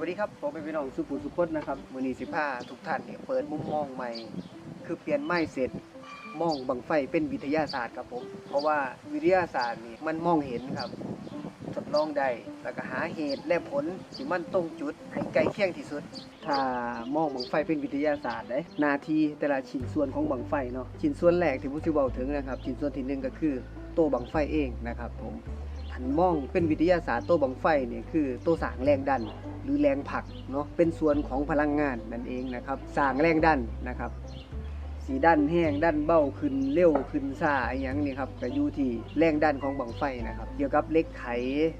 วัสดีครับผมเป็นพี่น้องสุภูสุพจน์นะครับมือนีสิผ้าทุกท่านเนี่ยเปิดมุมมองใหม่ คือเปลี่ยนไม่เสร็จมองบังไฟเป็นวิทยาศาสตร์ครับผม เพราะว่าวิทยาศาสตร์นี่มันมองเห็นครับทดลองได้แล้วก็หาเหตุและผลที่มันตรงจุดให้ใกล้เคียงที่สุด ถ้ามองบังไฟเป็นวิทยาศาสตร์เด้นาทีแต่ละชิ้นส่วนของบังไฟเนาะชิ้นส่วนแรกที่ผมจะบอกถึงนะครับชิ้นส่วนที่หนึ่งก็คือตัวบังไฟเองนะครับผม หันมองเป็นวิทยาศาสตร์ตัวบังไฟเนี่ยคือตัวสางแรงดัน หรือแรงผลักเนาะเป็นส่วนของพลังงานนั่นเองนะครับสางแรงดันนะครับ สีดันแห้งดันเบ้าขึ้นเร็วขึ้นซ่าอหย่างนี้ครับก็อยู่ที่แรงดันของบังไฟนะครับเกี่ยวกับเล็กไข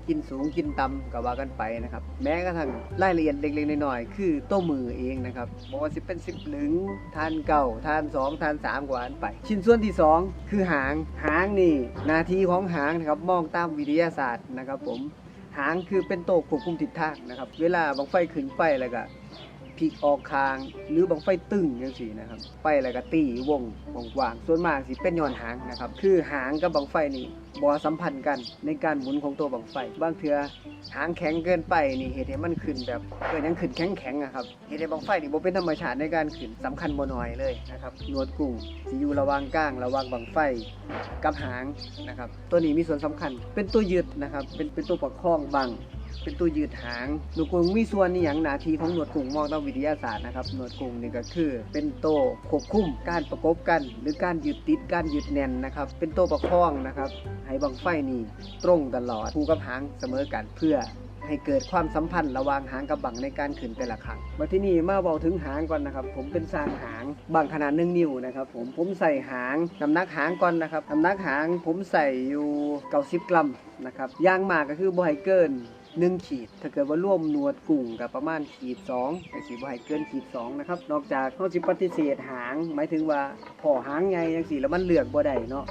กินสูงกินต่ำก็ว่ากันไปนะครับแม้กระทั่งรายละเอียดเล็กๆน้อยๆคือตัวมือเองนะครับบอกว่าสิเป็นสิบหลึงทานเก่าทานสองทานสามกว่าอันไป ชิ้นส่วนที่สองคือหางหางนี่นาทีของหางนะครับมองตามวิทยาศาสตร์นะครับผมหางคือเป็นโตควบคุมทิศทางนะครับเวลาบังไฟขึ้นไปแล้วก็ พลิกออกคาง หรือบังไฟตึงจังซี่นะครับไปแล้วก็ตีวงวงกว้างส่วนมากสิเป็นย้อนหางนะครับคือหางกับบังไฟนี่บ่สัมพันธ์กันในการหมุนของตัวบังไฟ บางเทื่อหางแข็งเกินไปนี่เหตุให้มันขึ้นแบบเกิดยังขึ้นแข็งแข็งๆอะครับเหตุให้บังไฟนี่บ่เป็นธรรมชาติในการขึ้นสำคัญบ่น้อยเลยนะครับหนวดกุ้งสิอยู่ระวางก้างระวางบังไฟกับหางนะครับตัวนี้มีส่วนสำคัญ เป็นตัวยืดนะครับเป็นเป็นตัวประคองบัง เป็นตัวยืดหางหนวดกุ้งมีส่วนนี่อย่างหนาทีของหนวดกุ้งมองตามวิทยาศาสตร์นะครับหนวดกุ้งนี่ก็คือ เป็นตัวควบคุมการประกบกัน หรือการยึดติดการยึดแน่นนะครับ เป็นตัวประคองนะครับให้บังไฟนี่ตรงตลอดคู่กับหางเสมอกันเพื่อให้เกิดความสัมพันธ์ระหว่างหางกับบังในการขึ้นแต่ละครั้งมาที่นี่มาเบาถึงหางก่อนนะครับ ผมเป็นสร้างหางบังขนาดหนึ่งนิ้วนะครับ ผมผมใส่หางน้ำหนักหางก่อนนะครับน้ำหนักหางผมใส่อยู่ 90 กรัมนะครับย่างมากก็คือบ่ให้เกิน หนึ่งขีด ถ้าเกิดว่าร่วมหนวดกุ้งกับประมาณขีด2ก็สิบ่ให้เกินขีดสองนะครับ นอกจากเขาจิปฏิเสธหาง หมายถึงว่าพอหางไงยังสีแล้วมันเลือกบ่ได้เนาะ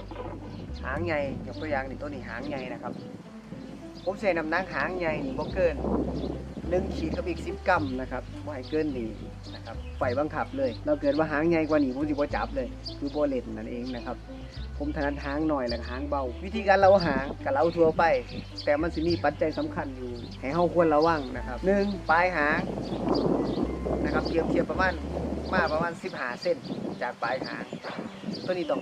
หางไงยกตัวอย่างนี่ตัวนี้หางไงนะครับ ผมใส่น้ำหนักหางใหญ่นี่บ่เกินหนึ่งขีดกับอีกสิบกรัมนะครับบ่ให้เกินนี่นะครับไฟบังคับเลยเราเกิดว่าหางใหญ่กว่านี้ผมสิบ่จับเลย คือบ่เล่นนั่นเองนะครับ ผมถนัดหางหน่อยแล้วก็หางเบา วิธีการเราหางกับเราทั่วไป แต่มันสิมีปัจจัยสำคัญอยู่ให้เฮาควรระวังนะครับหนึ่งปลายหางนะครับเทียบเทียบประมาณ มาประมาณ15เส้นจากปลายหางตัวนี้ต้อง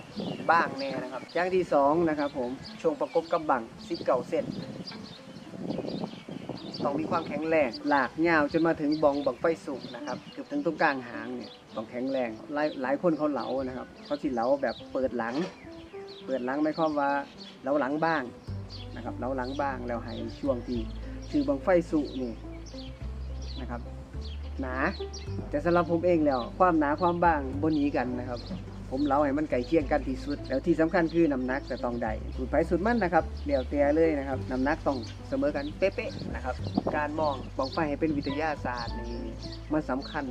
บ้างแน่นะครับอย่างที่สองนะครับผมช่วงประกบกับบัง19เก่าเส้นต้องมีความแข็งแรงหลากยาวจนมาถึงบองบังไฟสูงนะครับเกือบถึงตรงกลางหางเนี่ยต้องแข็งแรงหลายหลายคนเขาเหลานะครับเขาสิเหลาแบบเปิดหลัง เปิดหลังไม่ความว่าเหลาหลังบ้างนะครับเหลาหลังบ้างแล้วให้ช่วงที่คือบังไฟสูงนี่นะครับ หนา แต่สำหรับผมเองแล้ว ความหนาความบางบนนี้กันนะครับ ผมเล่าให้มันไก่เคียงกันที่สุด แล้วที่สำคัญคือน้ำหนักจะต้องได้สูตรไฟสูตรมันนะครับเดี๋ยวเตียเลยนะครับน้ำหนักต้องเสมอกันเป๊ะๆนะครับ การมองบองไฟให้เป็นวิทยาศาสตร์นี่มันสำคัญ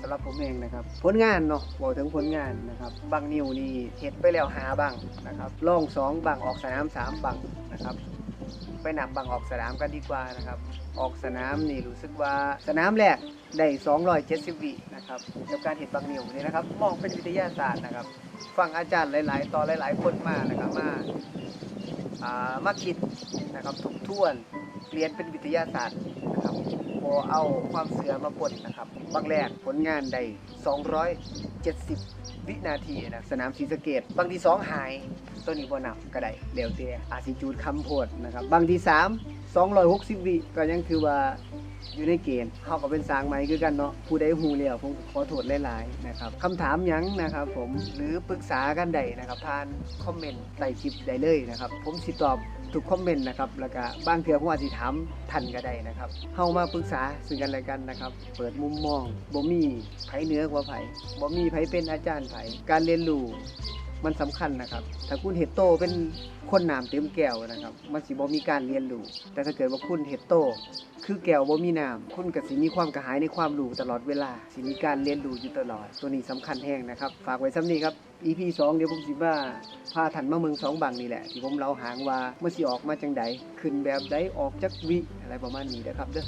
สำหรับผมเองนะครับ ผลงานเนาะบอกถึงผลงานนะครับ บางนิวนี่เห็ดไปแล้วหาบ้างนะครับล่องสองบางออกสนามสามบางนะครับ ไปหนับบางออกสนามกันดีกว่านะครับ ออกสนามนี่รู้สึกว่าสนามแรกได้ 270 วินะครับกับการเห็นบางนิ้วนี่นะครับ มองเป็นวิทยาศาสตร์นะครับ ฟังอาจารย์หลาย ๆต่อหลาย ๆ คนมานะครับมาอ่ามาคิดนะครับทบทวนเรียนเป็นวิทยาศาสตร์นะครับพอเอาความเสือมาปนนะครับบางแรกผลงานได้270 วินาทีนะสนามศรีสะเกดบางที่สองหาย ตัวนี้บ่นับก็ได้เดี๋ยวเตียอาซิจูดคำโพดนะครับบางที่3 260วิก็ยังคือว่า อยู่ในเกณฑ์เขาก็เป็นสางใหมคือกันเนาะผู้ใดฮู้แล้วผมขอโทษหลายๆนะครับคำถามยังนะครับ ผมหรือปรึกษากันใดนะครับผ่านคอมเมนต์ใต้คลิปได้เลยนะครับ ผมสิตอบทุกคอมเมนต์นะครับแล้วก็บางเทื่อผมอาจสิถามทันก็ได้นะครับเฮามาปรึกษาซึ่งกันและกันนะครับ เปิดมุมมองบ่มีไผเหนือกว่าไผบ่มีไผเป็นอาจารย์ไผการเรียนรู้ มันสำคัญนะครับ ถ้าคุณเห็ดโตเป็นคนน้ำเต็มแก้วนะครับ มันสิบ่มีการเรียนรู้ แต่ถ้าเกิดว่าคุณเห็ดโต คือแก้วบ่มีน้ำคุณก็สิมีความกระหายในความรู้ตลอดเวลา สิมีการเรียนรู้อยู่ตลอด ตัวนี้สำคัญแห้งนะครับ ฝากไว้ซ้ำนี้ครับ EP 2 เดี๋ยวผมสิว่าพาทันมาเมืองสองบังนี่แหละ ที่ผมเล่าหางว่าเมื่อสิออกมาจังใดขึ้นแบบใดออกจักวิอะไรประมาณนี้นะครับเด้อ